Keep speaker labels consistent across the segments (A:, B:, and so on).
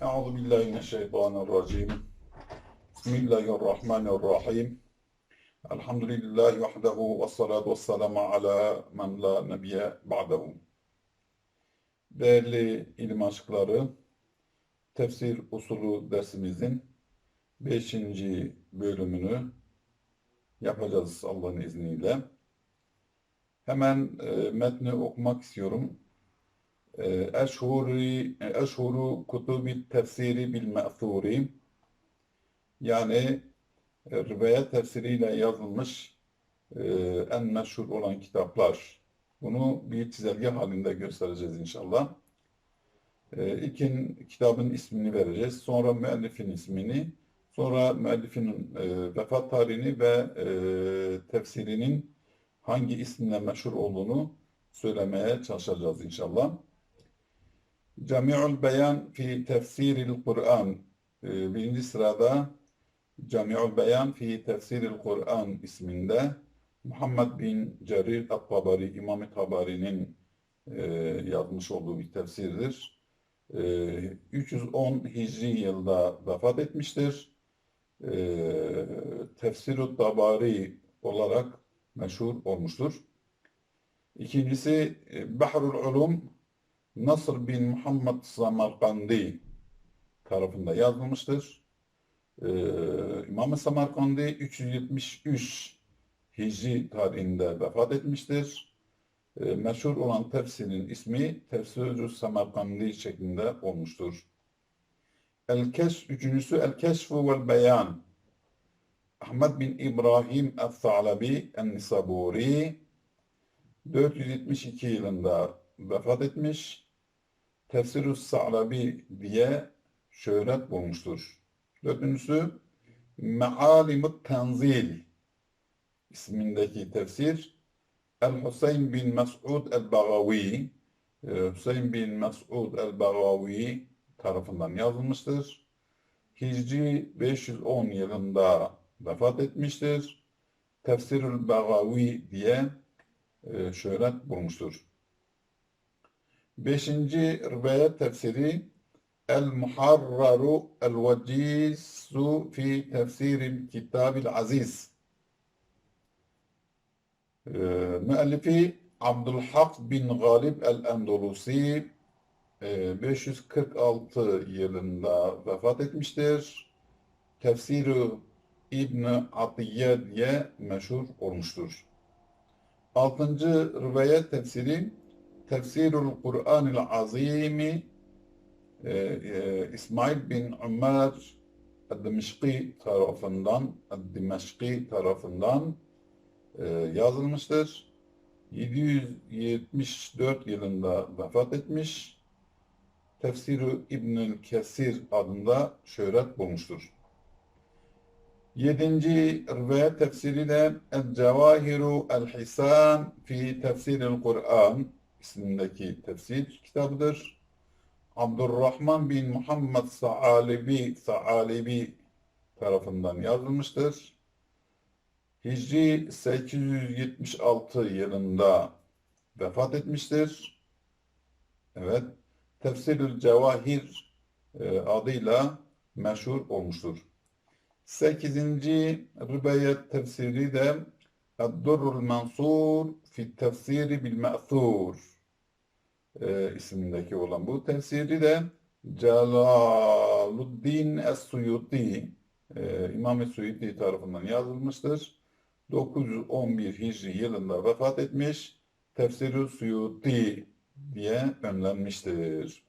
A: Euzu billahi mineşşeytanirracim. Bismillahirrahmanirrahim. Elhamdülillahi vahdehu ve salatu ve selamu ala men la nebiye ba'dehu. Değerli ilim aşıkları, tefsir usulü dersimizin 5. bölümünü yapacağız Allah'ın izniyle. Hemen e, metni okumak istiyorum. Eşhuri, eşhuru kutubi tefsiri bil me'thuri yani e, rivayet tefsiriyle yazılmış e, en meşhur olan kitaplar. Bunu bir çizelge halinde göstereceğiz inşallah. E, kitabın ismini vereceğiz. Sonra müellifin ismini, sonra müellifin e, vefat tarihini ve tefsirinin hangi isimle meşhur olduğunu söylemeye çalışacağız inşallah. Cami'ul Beyan fi Tefsiril Kur'an. Ee, Birinci sırada Cami'ul Beyan fi Tefsiril Kur'an isminde Muhammed bin Cerir At-Tabari, İmam-ı Tabari'nin e, yazmış olduğu bir tefsirdir. E, 310 Hicri yılda vefat etmiştir. E, Tefsir-ü Tabari olarak meşhur olmuştur. İkincisi e, Bahrul Ulum Nasr bin Muhammed Samarkandi tarafında yazılmıştır. Ee, İmam-ı Samarkandi 373 Hicri tarihinde vefat etmiştir. Ee, meşhur olan tefsirin ismi Tefsir-ü Samarkandi şeklinde olmuştur. El-Keşf, üçüncüsü El-Keşfu vel Beyan. Ahmet bin İbrahim El-Thalabi El-Nisaburi 472 yılında vefat etmiş. Tefsir-ü Sa'labi diye şöhret bulmuştur. Dördüncüsü Mealim-ı Tenzil ismindeki tefsir El-Hüseyin bin Mes'ud el-Bagavi Hüseyin bin Mes'ud el-Bagavi tarafından yazılmıştır. Hicri 510 yılında vefat etmiştir. Tefsirül Bagavi diye e, şöhret bulmuştur. Beşinci rivayet tefsiri El-Muharraru El-Vecisu fi tefsiril kitabil aziz. Ee, müellifi Abdülhak bin Galip el-Endolusi e, 546 yılında vefat etmiştir. Tefsiri İbn Atiye diye meşhur olmuştur. Altıncı rivayet tefsiri Tefsirul Kur'anil Azimi e, e, İsmail bin Ömer Dimeşki tarafından Dimeşki tarafından e, yazılmıştır. 774 yılında vefat etmiş. Tefsiri İbnül Kesir adında şöhret bulmuştur. Yedinci rivayet tefsiri de El-Cevahiru El-Hisan fi Tefsiril Kur'an ismindeki tefsir kitabıdır. Abdurrahman bin Muhammed Sa'alibi, Sa'alibi tarafından yazılmıştır. Hicri 876 yılında vefat etmiştir. Evet, Tefsirül Cevahir e, adıyla meşhur olmuştur. Sekizinci rivayet tefsiri de Eddurrul Mansur fi tefsiri bil me'thur e, ismindeki olan bu tefsiri de Celaluddin Es-Suyuti e, İmam-ı Suyuti tarafından yazılmıştır. 911 Hicri yılında vefat etmiş. Tefsiri Suyuti diye önlenmiştir.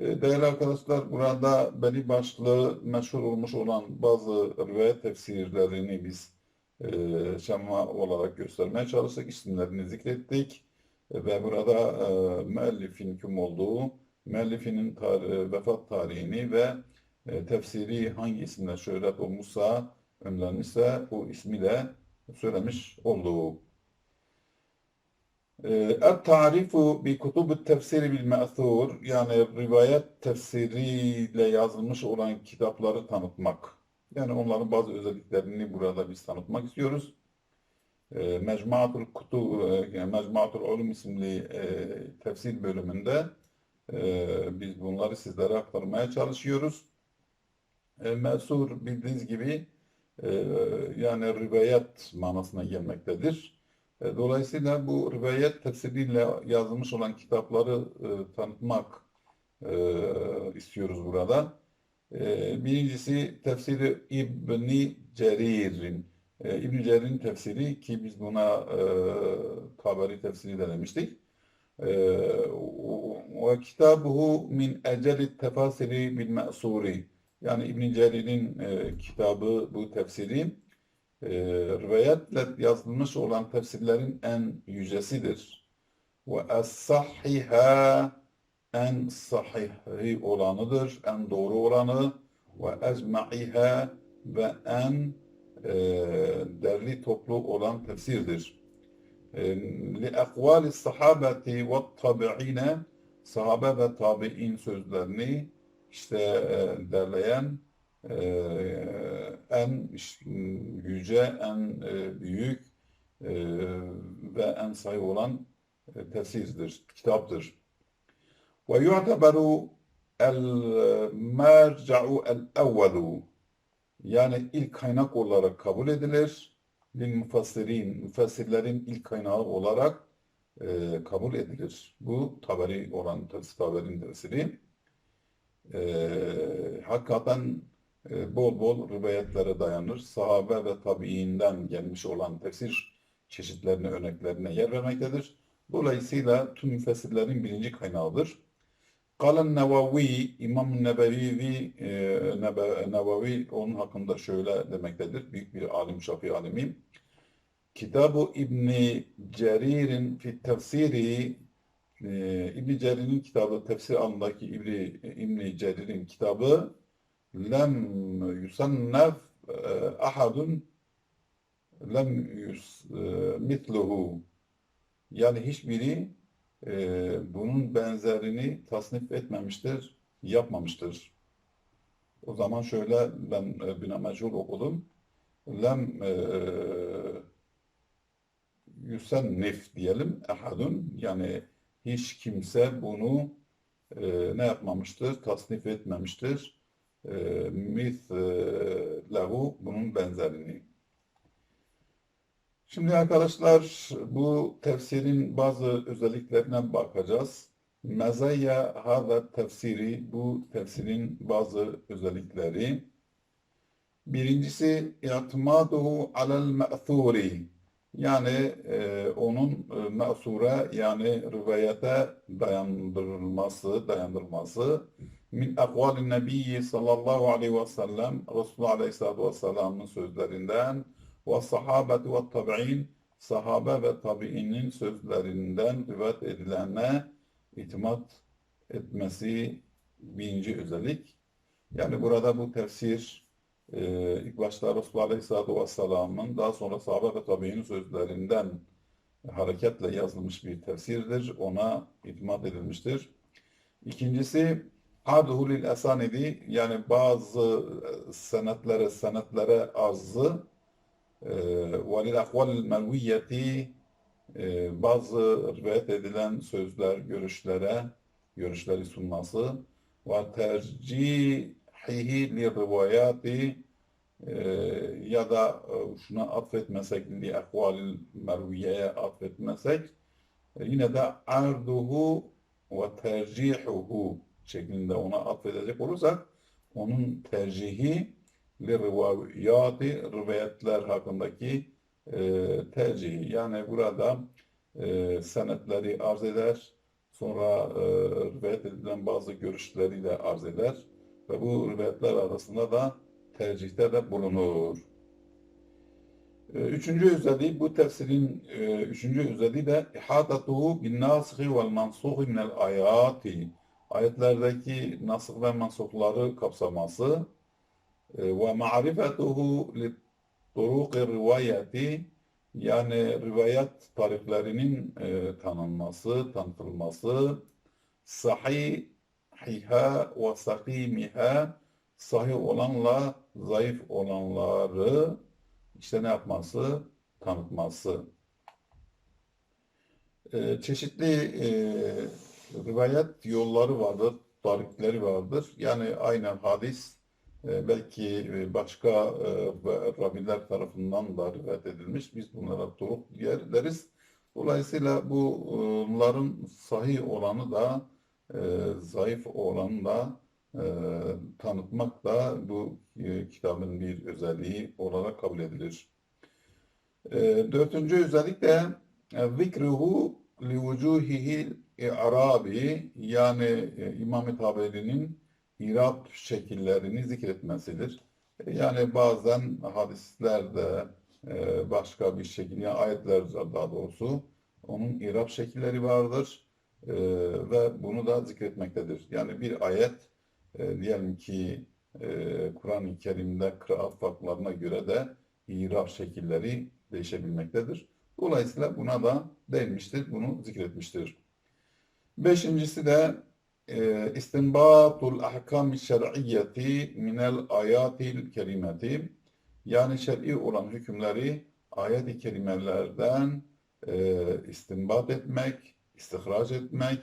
A: E, değerli arkadaşlar burada belli başlı meşhur olmuş olan bazı rivayet tefsirlerini biz e, şema olarak göstermeye çalıştık. İsimlerini zikrettik. E, ve burada e, müellifin kim olduğu, müellifinin tar vefat tarihini ve e, tefsiri hangi isimle şöhret olmuşsa, önlenmişse o ismi de söylemiş olduğu. El-Tarifu bi kutubu tefsiri bil me'thur yani rivayet tefsiriyle yazılmış olan kitapları tanıtmak. Yani onların bazı özelliklerini burada biz tanıtmak istiyoruz. E, Mecmuatul Kutu, e, Mecmuatul Ulum isimli e, tefsir bölümünde Ee, biz bunları sizlere aktarmaya çalışıyoruz. E, Mesur bildiğiniz gibi e, yani rivayet manasına gelmektedir. E, dolayısıyla bu rivayet tefsiriyle yazılmış olan kitapları e, tanıtmak e, istiyoruz burada. E, birincisi tefsiri İbni Cerir'in. E, İbni Cerir'in tefsiri ki biz buna e, Taberi tefsiri de demiştik. Ve kitabuhu min eceli tefasiri bil me'suri. Yani İbn Cerir'in e, kitabı bu tefsiri e, rivayetle yazılmış olan tefsirlerin en yücesidir. Ve es-sahhiha en sahih olanıdır, en doğru olanı ve ecma'iha ve en e, derli toplu olan tefsirdir. Li ekvali sahabeti ve tabi'ine sahabe ve tabi'in sözlerini işte e, derleyen e, en yüce, en e, büyük e, ve en sayı olan e, tefsirdir, kitaptır. Ve yu'teberu el merca'u el evvelu yani ilk kaynak olarak kabul edilir. Lil mufassirin, müfessirlerin ilk kaynağı olarak e, kabul edilir. Bu Taberi olan tefsir, Taberi'nin tefsiri. E, hakikaten e, bol bol rivayetlere dayanır. Sahabe ve tabiinden gelmiş olan tefsir çeşitlerine, örneklerine yer vermektedir. Dolayısıyla tüm müfessirlerin birinci kaynağıdır. Kalen Nevavi, İmam Nebevi, e, Nebe, onun hakkında şöyle demektedir. Büyük bir alim, Şafii alimi. Kitabı İbni Cerir'in fi tefsiri e, İbni Cerir'in kitabı, tefsir alanındaki İbni, İbni Cerir'in kitabı lem yusannef e, ahadun lem yus, e, mitluhu yani hiçbiri e, bunun benzerini tasnif etmemiştir, yapmamıştır. O zaman şöyle ben e, bina mechul okudum. Lem e, yusennif diyelim ehadun yani hiç kimse bunu e, ne yapmamıştır? Tasnif etmemiştir. E, mithlehu bunun benzerini. Şimdi arkadaşlar bu tefsirin bazı özelliklerine bakacağız. Mezayya hada tefsiri bu tefsirin bazı özellikleri. Birincisi i'timaduhu alel me'thuri yani e, onun e, me'sure yani rivayete dayandırılması, dayandırılması min akvalin nebiyyi sallallahu aleyhi ve sellem Resulullah aleyhissalatu vesselam'ın sözlerinden ve sahabeti ve tabi'in sahabe ve tabi'inin sözlerinden rivayet edilene itimat etmesi birinci özellik. Yani burada bu tefsir e, ilk başta Resulullah Aleyhisselatü Vesselam'ın daha sonra sahabe ve tabi'inin sözlerinden hareketle yazılmış bir tefsirdir. Ona itimat edilmiştir. İkincisi Aduhu lil esanidi yani bazı senetlere senetlere arzı lil akval melviyeti e, bazı rivayet edilen sözler, görüşlere, görüşleri sunması. Ve tercihihi li rivayati e, ya da e, şuna atfetmesek li akvalil merviyeye atfetmesek yine de arduhu ve tercihuhu şeklinde ona atfedecek olursak onun tercihi li rivayati rivayetler hakkındaki e, tercihi. Yani burada e, senetleri arz eder, sonra e, rivayet edilen bazı görüşleri de arz eder ve bu rivayetler arasında da tercihte de bulunur. E, Üçüncü özelliği, bu tefsirin e, üçüncü özelliği de ihadatuhu bin nasihi vel mansuhi minel ayati. Ayetlerdeki nasıh ve mansukları kapsaması li turuqi rivayeti yani rivayet tariflerinin e, tanınması, tanıtılması sahihiha ve sakimiha sahih olanla zayıf olanları işte ne yapması? Tanıtması. E, çeşitli e, rivayet yolları vardır, tarikleri vardır. Yani aynen hadis belki e, başka e, raviler tarafından da rivayet edilmiş. Biz bunlara turuk diyer deriz. Dolayısıyla bunların sahih olanı da e, zayıf olanı da tanıtmak da bu kitabın bir özelliği olarak kabul edilir. Dördüncü özellik de zikruhu li vucuhihil i'rabi yani İmam-ı Taberi'nin irab şekillerini zikretmesidir. E, Yani bazen hadislerde e, başka bir şekilde, yani ayetler daha doğrusu onun irab şekilleri vardır E, ve bunu da zikretmektedir. Yani bir ayet diyelim ki Kur'an-ı Kerim'de kıraat farklarına göre de irab şekilleri değişebilmektedir. Dolayısıyla buna da değinmiştir, bunu zikretmiştir. Beşincisi de istinbatul ahkam şer'iyyeti minel ayatil kerimeti yani şer'i olan hükümleri ayet-i kerimelerden e, istinbat etmek, istihraç etmek,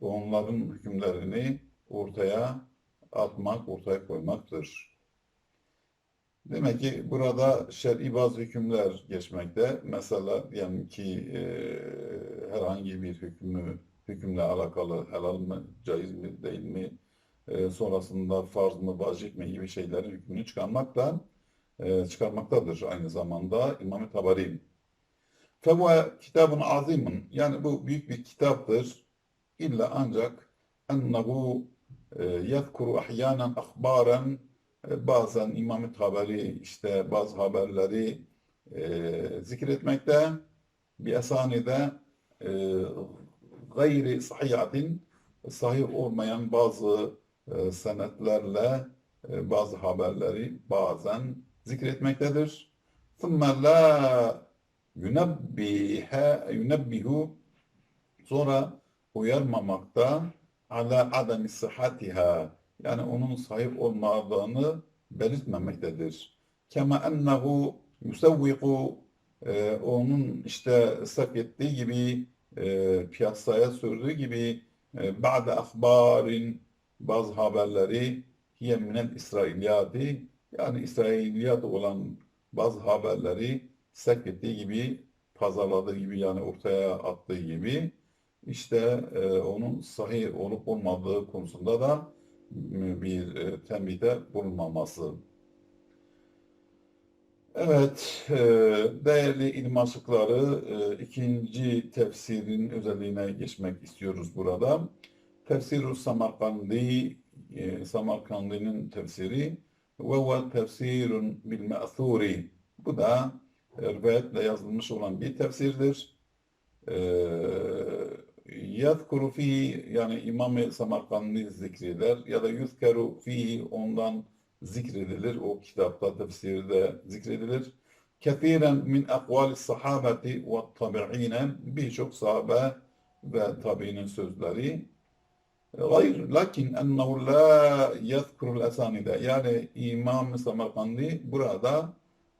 A: onların hükümlerini ortaya atmak, ortaya koymaktır. Demek ki burada şer'i bazı hükümler geçmekte. Mesela diyelim ki e, herhangi bir hükmü hükümle alakalı helal mı, caiz mi, değil mi, e, sonrasında farz mı, vacip mi gibi şeylerin hükmünü çıkarmakla e, çıkarmaktadır aynı zamanda İmam-ı Tabari. Fehuve kitabun azimun yani bu büyük bir kitaptır. İlla ancak ennehu e, yezkuru ahyanen ahbaren e, bazen İmam-ı Tabari işte bazı haberleri e, zikretmekte bir esanide e, gayri sahihatin sahih olmayan bazı e, senetlerle e, bazı haberleri bazen zikretmektedir. ثُمَّ لَا يُنَبِّهَ يُنَبِّهُ sonra uyarmamakta ala adami sıhhatiha yani onun sahip olmadığını belirtmemektedir. Kema ennehu yusavviku e, onun işte sak ettiği gibi e, piyasaya sürdüğü gibi e, ba'de ahbarin bazı haberleri hiye minel yani İsrailiyat olan bazı haberleri sak ettiği gibi pazarladığı gibi yani ortaya attığı gibi işte e, onun sahih olup olmadığı konusunda da bir e, tembihde bulunmaması. Evet, e, değerli ilim aşıkları, e, ikinci tefsirin özelliğine geçmek istiyoruz burada. Tefsir-i Samarkandi, e, Samarkandi'nin tefsiri ve huve tefsirun bil me'thuri. Bu da rivayetle yazılmış olan bir tefsirdir. E, yezkuru fihi yani İmam-ı Samarkandi zikreder ya da yuzkeru fihi ondan zikredilir. O kitapta tefsirde zikredilir. Kethiren min akvali sahabeti ve tabi'ine birçok sahabe ve tabiinin sözleri. Gayr lakin ennehu la yezkurul esanide yani İmam-ı Samarkandi burada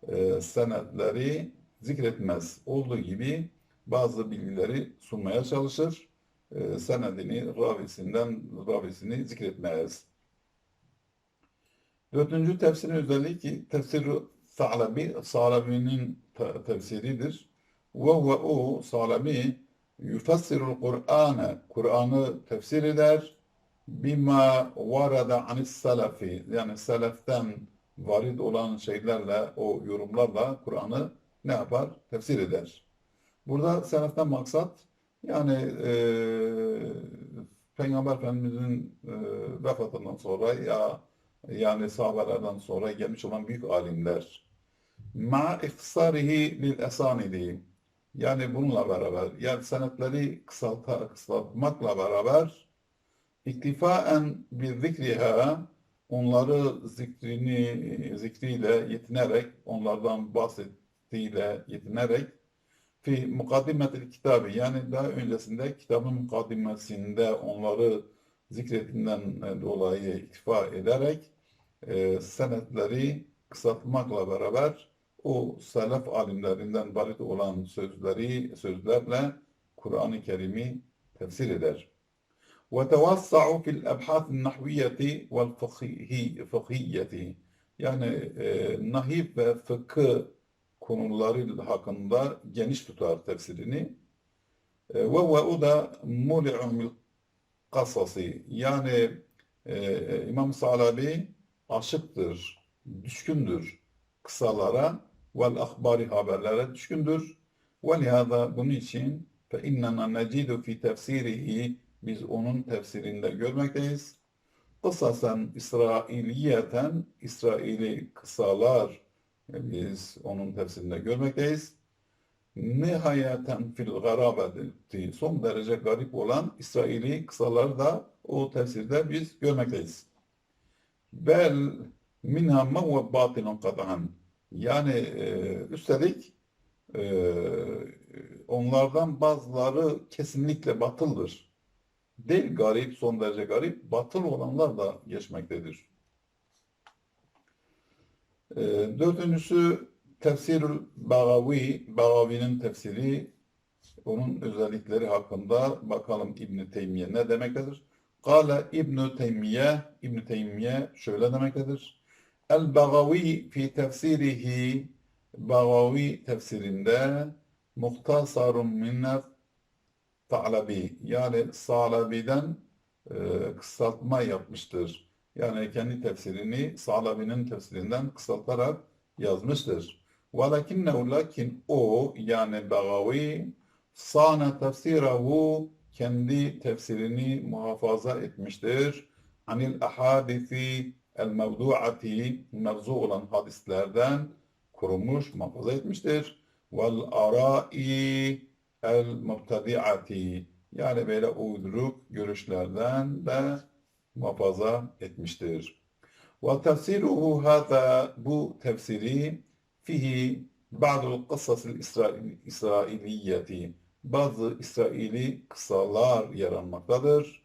A: e, senetleri zikretmez. Olduğu gibi bazı bilgileri sunmaya çalışır. E, senedini, ravisinden, ravisini zikretmez. Dördüncü tefsirin özelliği ki tefsir-i Sa'labi, Sa'labi'nin te- tefsiridir. Ve huve o Sa'labi yufassirul Kur'an'ı, Kur'an'ı tefsir eder. Bima varada anis selefi, yani seleften varid olan şeylerle, o yorumlarla Kur'an'ı ne yapar? Tefsir eder. Burada seleften maksat yani e, Peygamber Efendimiz'in e, vefatından sonra ya yani sahabelerden sonra gelmiş olan büyük alimler. Ma ihsarihi lil esanidi yani bununla beraber yani senetleri kısalta, kısaltmakla beraber iktifaen bir zikriha onları zikrini zikriyle yetinerek onlardan bahsettiğiyle yetinerek fi mukaddimetil kitabı yani daha öncesinde kitabın mukaddimesinde onları zikretinden dolayı iktifa ederek e, senetleri kısaltmakla beraber o selef alimlerinden barit olan sözleri sözlerle Kur'an-ı Kerim'i tefsir eder. وتوسع في الأبحاث النحوية والفقهية yani e, nahiv ve fıkıh konuları hakkında geniş tutar tefsirini. E, ve ve o da muli'un bil kasası yani e, İmam Salabi aşıktır, düşkündür kısalara vel ahbari haberlere düşkündür. Ve lihada bunun için fe innena necidu fi tefsirihi biz onun tefsirinde görmekteyiz. Kısasen İsrailiyeten İsraili kısalar e, biz onun tefsirinde görmekteyiz. Nihayeten fil garabeti son derece garip olan İsraili kısaları da o tefsirde biz görmekteyiz. Bel minha ma huve batilun kat'an. Yani e, üstelik e, onlardan bazıları kesinlikle batıldır. Değil garip, son derece garip, batıl olanlar da geçmektedir. E, dördüncüsü Tefsirül Bagavi, Bagavi'nin tefsiri, onun özellikleri hakkında bakalım İbn Teymiye ne demektedir? Kale İbn Teymiye, İbn Teymiye şöyle demektedir. El Bagavi fi tefsirihi, Bagavi tefsirinde muhtasarun minnet Ta'labi yani Salabi'den e, kısaltma yapmıştır. Yani kendi tefsirini Salabi'nin tefsirinden kısaltarak yazmıştır. Velakinnehu lakin o yani Bagavi sana tefsirahu kendi tefsirini muhafaza etmiştir. Anil ahadisi el mevduati mevzu olan hadislerden korumuş, muhafaza etmiştir. Vel arai el mubtadiati yani böyle uyduruk görüşlerden de muhafaza etmiştir. Ve tefsiruhu hâzâ bu tefsiri fihi ba'dul kıssasıl İsrailiyeti. Bazı İsraili kısalar yer almaktadır.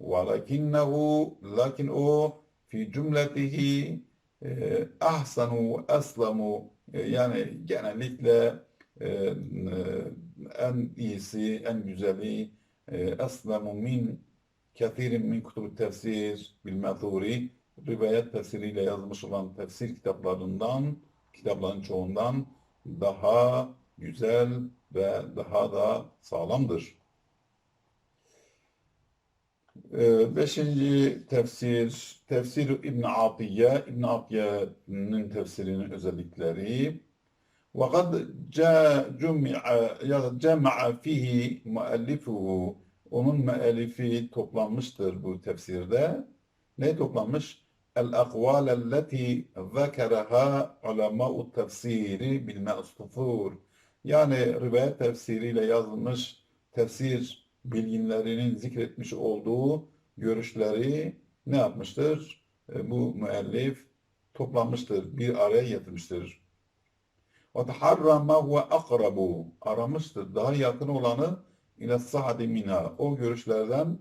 A: Velakinnehu lakin o fi cümletihi e, ahsanu eslamu. E, yani genellikle e, e, en iyisi, en güzeli e, eslamu min kethirin min kutubu tefsir bil methuri rivayet tefsiriyle yazmış olan tefsir kitaplarından kitapların çoğundan daha güzel ve daha da sağlamdır. Ee, beşinci tefsir, tefsir İbn Atiye, İbn Atiye'nin tefsirinin özellikleri. وقد جمع جمع fihi muallifuhu onun müellifi toplanmıştır bu tefsirde. Ne toplanmış? El akval elleti zekeraha ulema'u tefsiri bil me'stufur. Yani rivayet tefsiriyle yazılmış tefsir bilginlerinin zikretmiş olduğu görüşleri ne yapmıştır? E, bu müellif toplanmıştır, bir araya getirmiştir. وَتَحَرَّ مَا هُوَ akrabu Aramıştır, daha yakın olanı ile sahadi mina. O görüşlerden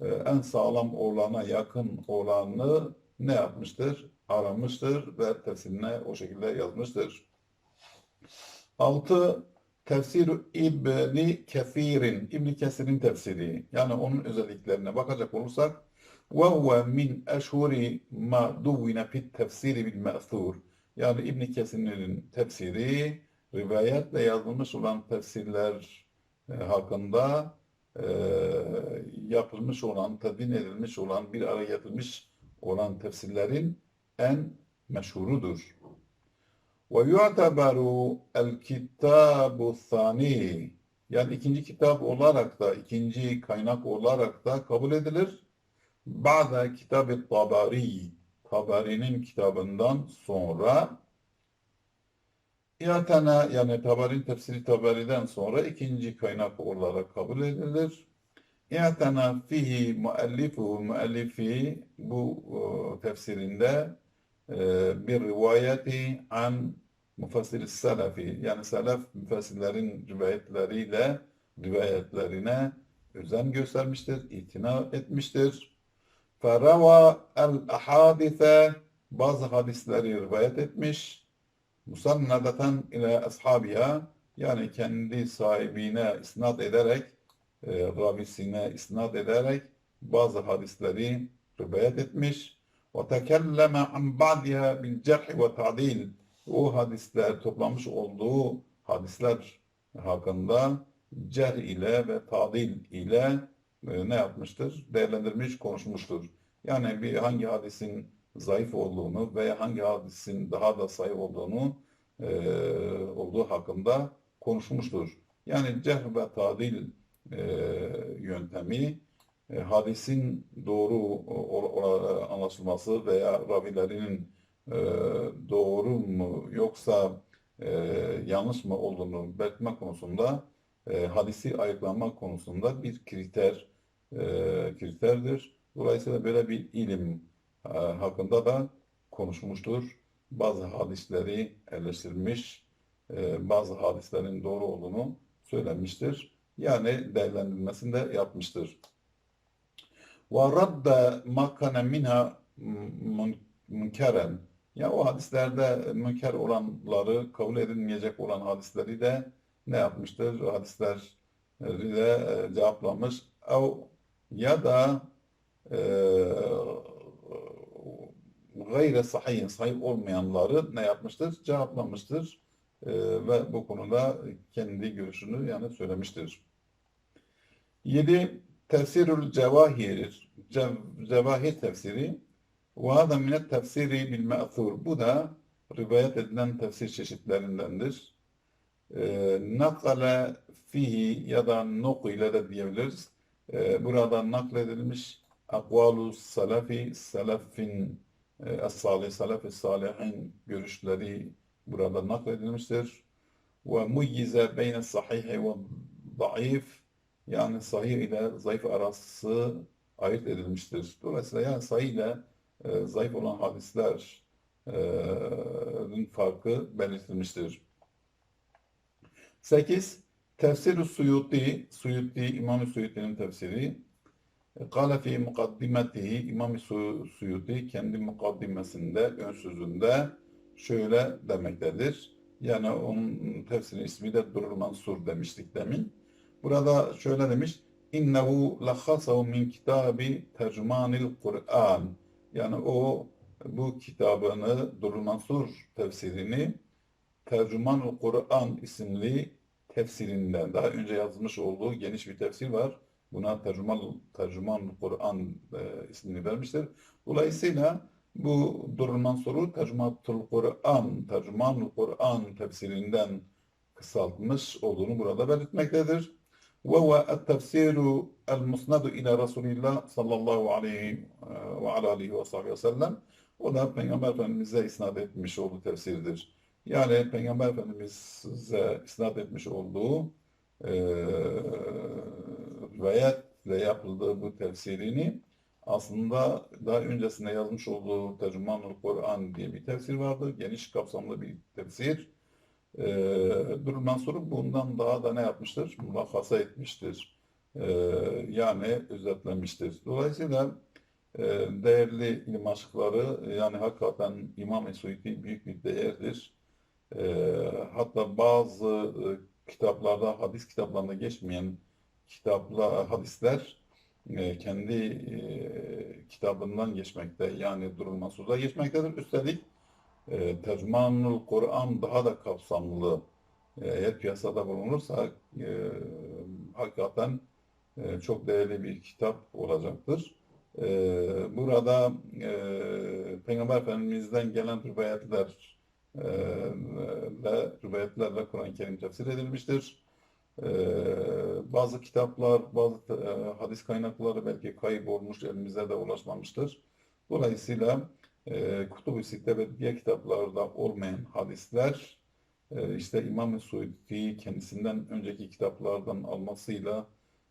A: e, en sağlam olana yakın olanı ne yapmıştır? Aramıştır ve tefsirine o şekilde yazmıştır. 6. Tefsir İbni Kesir'in, İbni Kesir'in tefsiri. Yani onun özelliklerine bakacak olursak وَهُوَ مِنْ اَشْهُرِ مَا دُوِّنَ فِي التَّفْسِيرِ بِالْمَأْثُورِ Yani İbni Kesir'in tefsiri, rivayetle yazılmış olan tefsirler e, hakkında e, yapılmış olan, tedvin edilmiş olan, bir araya getirilmiş olan tefsirlerin en meşhurudur. Ve yu'tabaru el kitabu thani yani ikinci kitap olarak da, ikinci kaynak olarak da kabul edilir. Ba'da kitab-ı Tabari, Tabari'nin kitabından sonra İatana yani Tabari'nin tefsiri Tabari'den sonra ikinci kaynak olarak kabul edilir. İ'tena fihi muallifuhu müellifi bu e, tefsirinde e, bir rivayeti an mufassir selefi yani selef müfessirlerin rivayetleriyle rivayetlerine özen göstermiştir, itina etmiştir. Ferava el ahadise bazı hadisleri rivayet etmiş. Musannadaten ile ashabiya yani kendi sahibine isnat ederek e, ravisine isnat ederek bazı hadisleri rivayet etmiş. وَتَكَلَّمَ عَنْ بَعْدِهَا بِالْجَرْحِ وَتَعْدِيلِ O hadisler, toplamış olduğu hadisler hakkında cerh ile ve tadil ile e, ne yapmıştır? Değerlendirmiş, konuşmuştur. Yani bir hangi hadisin zayıf olduğunu veya hangi hadisin daha da sahih olduğunu e, olduğu hakkında konuşmuştur. Yani cerh ve tadil e, yöntemi e, hadisin doğru o- o- anlaşılması veya ravilerinin e, doğru mu yoksa e, yanlış mı olduğunu belirtme konusunda e, hadisi ayıklama konusunda bir kriter e, kriterdir. Dolayısıyla böyle bir ilim e, hakkında da konuşmuştur. Bazı hadisleri eleştirmiş, e, bazı hadislerin doğru olduğunu söylemiştir yani değerlendirmesini de yapmıştır. Ve radda makane minha münkeren yani o hadislerde münker olanları kabul edilmeyecek olan hadisleri de ne yapmıştır? O hadisleri e, de e, cevaplamış. Ya da e, gayre sahih, sahih olmayanları ne yapmıştır? Cevaplamıştır e, ve bu konuda kendi görüşünü yani söylemiştir. 7. Tefsirül cevahir, cev- cevahir tefsiri. Ve hâzâ minet tefsiri bil me'thûr. Bu da rivayet edilen tefsir çeşitlerindendir. E, nakale fihi ya da nukile de diyebiliriz. E, burada nakledilmiş akvalu salafi, salafin e, es-salih, salafi salihin görüşleri burada nakledilmiştir. Ve muyyize beyne sahihi ve zayıf yani sahih ile zayıf arası ayırt edilmiştir. Dolayısıyla yani sahih ile e, zayıf olan hadislerin farkı belirtilmiştir. 8. Tefsir-i Suyuti, Suyuti, İmam-ı Suyuti'nin tefsiri. Kale fi mukaddimetihi, İmam-ı Su- Suyuti kendi mukaddimesinde, ön sözünde şöyle demektedir. Yani onun tefsirinin ismi de Durul Mansur demiştik demin. Burada şöyle demiş. İnnehu lakhasahu min kitabi tercümanil Kur'an. Yani o bu kitabını Durul Mansur tefsirini Tercümanul Kur'an isimli tefsirinden daha önce yazılmış olduğu geniş bir tefsir var. Buna Tercüman Tercümanul Kur'an e, ismini vermiştir. Dolayısıyla bu Durul Mansur'u Tercümatul Kur'an, Tercümanul Kur'an tefsirinden kısaltmış olduğunu burada belirtmektedir. وهو التفسير المسند إلى رسول الله صلى الله عليه ve ala alihi ve sahbihi ve sellem. O da Peygamber Efendimiz'e isnat etmiş olduğu tefsirdir. Yani Peygamber Efendimiz'e isnat etmiş olduğu e, rivayetle yapıldığı bu tefsirini aslında daha öncesinde yazmış olduğu Tercümanul Kur'an diye bir tefsir vardı. Geniş kapsamlı bir tefsir. E, Durul Mansur bundan daha da ne yapmıştır? Mülakasa etmiştir. E, yani özetlemiştir. Dolayısıyla e, değerli ilim aşıkları yani hakikaten İmam-ı Suyuti büyük bir değerdir. E, hatta bazı e, kitaplarda, hadis kitaplarında geçmeyen kitaplar, hadisler e, kendi e, kitabından geçmekte yani Durul Mansur'da geçmektedir. Üstelik e, Tercümanul Kur'an daha da kapsamlı e, eğer piyasada bulunursa e, hakikaten e, çok değerli bir kitap olacaktır. E, burada e, Peygamber Efendimiz'den gelen rivayetler e, ve rivayetlerle Kur'an-ı Kerim tefsir edilmiştir. E, bazı kitaplar, bazı e, hadis kaynakları belki kaybolmuş, elimize de ulaşmamıştır. Dolayısıyla e, Kutub-i Sitte ve diğer kitaplarda olmayan hadisler e, işte İmam-ı Suyuti kendisinden önceki kitaplardan almasıyla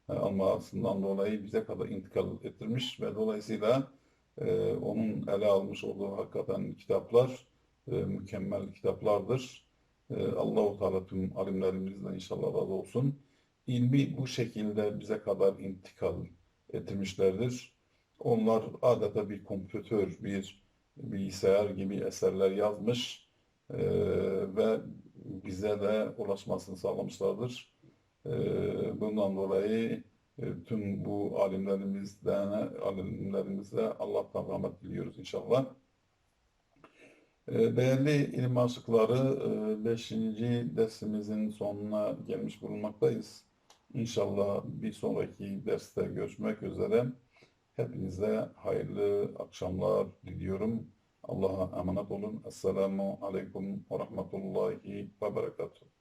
A: e, almasından dolayı bize kadar intikal ettirmiş ve dolayısıyla e, onun ele almış olduğu hakikaten kitaplar e, mükemmel kitaplardır. E, Allahu Teala tüm alimlerimizden inşallah razı olsun. İlmi bu şekilde bize kadar intikal ettirmişlerdir. Onlar adeta bir kompütör, bir bilgisayar gibi eserler yazmış e, ve bize de ulaşmasını sağlamışlardır. E, bundan dolayı E, tüm bu alimlerimizden, alimlerimize Allah'tan rahmet diliyoruz inşallah. E, Değerli ilim aşıkları, 5. dersimizin sonuna gelmiş bulunmaktayız. İnşallah bir sonraki derste görüşmek üzere. Hepinize hayırlı akşamlar diliyorum. Allah'a emanet olun. Esselamu Aleyküm ve Rahmetullahi ve Berekatuhu.